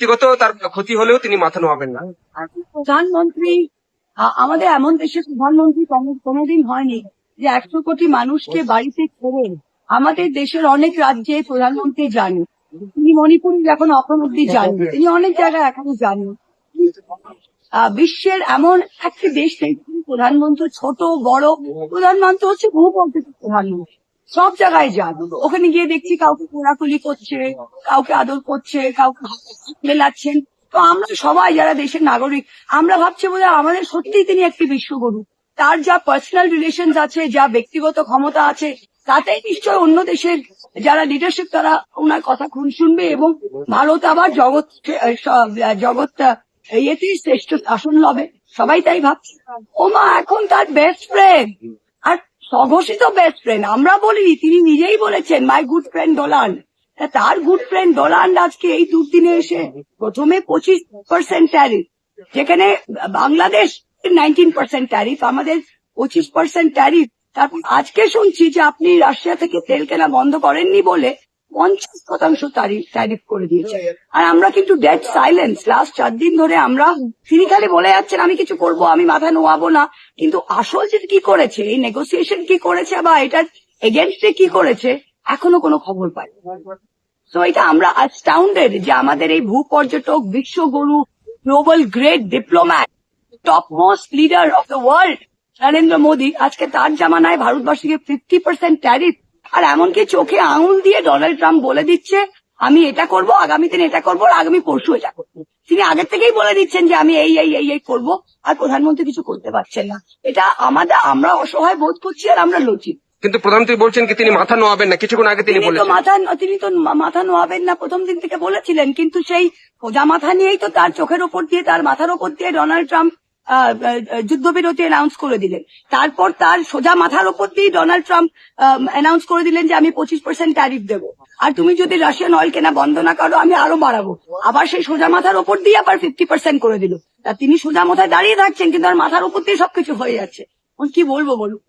ব্যক্তিগত তার ক্ষতি হলেও তিনি মাথা নোয়াবেন না। প্রধানমন্ত্রী আমাদের এমন দেশের প্রধানমন্ত্রী কোনো- কোনোদিন হয়নি যে একশো কোটি মানুষকে বাড়িতে ছেড়ে আমাদের দেশের অনেক রাজ্যে প্রধানমন্ত্রী যান। তিনি মণিপুরে এখন এখন অব্দি যান। তিনি অনেক জায়গায় এখনও যান। বিশ্বের এমন একটি দেশ নেই, প্রধানমন্ত্রী ছোট, বড়, প্রধানমন্ত্রী হচ্ছে বহু প্রধানমন্ত্রী। সব জায়গায় যান। ওখানে গিয়ে দেখছি কাউকে কোলাকুলি করছে, কাউকে আদর করছে, কাউকে মেলাচ্ছেন। তো আমরা সবাই যারা দেশের নাগরিক, আমরা ভাবছি বোধ আমাদের সত্যি তিনি একটি বিশ্বগুরু। তার যা পার্সোনাল রিলেশন আছে, যা ব্যক্তিগত ক্ষমতা আছে, তাতেই নিশ্চয় অন্য দেশের যারা লিডারশিপ তারা ওনার কথা খুন শুনবে এবং ভারত আবার জগৎ জগৎ ইয়েতে শ্রেষ্ঠ আসন লবে। সবাই তাই ভাবছে। ওমা, এখন তার বেস্ট ফ্রেন্ড স্বঘোষিত বেস্ট ফ্রেন্ড আমরা বলি তিনি নিজেই বলেছেন মাই গুড ফ্রেন্ড দোলান তার গুড ফ্রেন্ড দোলান আজকে এই দুদিনে এসে প্রথমে পঁচিশ পার্সেন্ট ট্যারিফ যেখানে বাংলাদেশ নাইনটিন পার্সেন্ট ট্যারিফ আমাদের পঁচিশ পার্সেন্ট ট্যারিফ তারপর আজকে শুনছি যে আপনি রাশিয়া থেকে তেল কেনা বন্ধ করেননি বলে পঞ্চাশ শতাংশ ট্যারিফ করে দিয়েছে। আর আমরা কিন্তু ডেড সাইলেন্স লাস্ট চার দিন ধরে আমরা তিনি খালি বলে যাচ্ছেন আমি কিছু করব আমি মাথা নোয়াবো না। কিন্তু আসল যে কি করেছে এই নেগোসিয়েশন কি করেছে বা এটার এগেনস্টে কি করেছে এখনও কোনো খবর পাই তো এটা আমরা আস্টাউন্ডেড যে আমাদের এই ভূ পর্যটক বিশ্বগুরু global great diplomat top most leader of the world Narendra Modi আজকে তার জামানায় ভারতবর্ষকে ফিফটি পার্সেন্ট ট্যারিফ আর এমনকি চোখে আঙুল দিয়ে ডোনাল্ড ট্রাম্প বলে দিচ্ছে আমি এটা করব আগামী দিনে এটা করব আর আগামী পরশু এটা করব। তিনি আগের থেকেই বলে দিচ্ছেন যে আমি এই এই এই এই করব আর প্রধানমন্ত্রী কিছু করতে পারছেন না। এটা আমাদের আমরা অসহায় বোধ করছি আর আমরা লজ্জিত কিন্তু প্রধানমন্ত্রী বলছেন কি তিনি মাথা নোয়াবেন না কিছুক্ষণ আগে তিনি বলেছেন। মাথা তিনি তো মাথা নোয়াবেন না প্রথম দিন থেকে বলেছিলেন কিন্তু সেই সোজা মাথা নিয়েই তো তার চোখের ওপর দিয়ে তার মাথার ওপর দিয়ে ডোনাল্ড ট্রাম্প যুদ্ধবিরতি অ্যানাউন্স করে দিলেন। তারপর তার সোজা মাথার উপর দিয়ে ডোনাল্ড ট্রাম্প অ্যানাউন্স করে দিলেন যে আমি পঁচিশ পার্সেন্ট ট্যারিফ দেবো। আর তুমি যদি রাশিয়ান অয়েল কেনা বন্ধ না করো, আমি আরও বাড়াবো। আবার সেই সোজা মাথার উপর দিয়ে আবার ফিফটি পার্সেন্ট করে দিল। তিনি সোজা মাথায় দাঁড়িয়ে থাকছেন, কিন্তু আর মাথার ওপর দিয়ে সবকিছু হয়ে যাচ্ছে। কি বলব বলুন?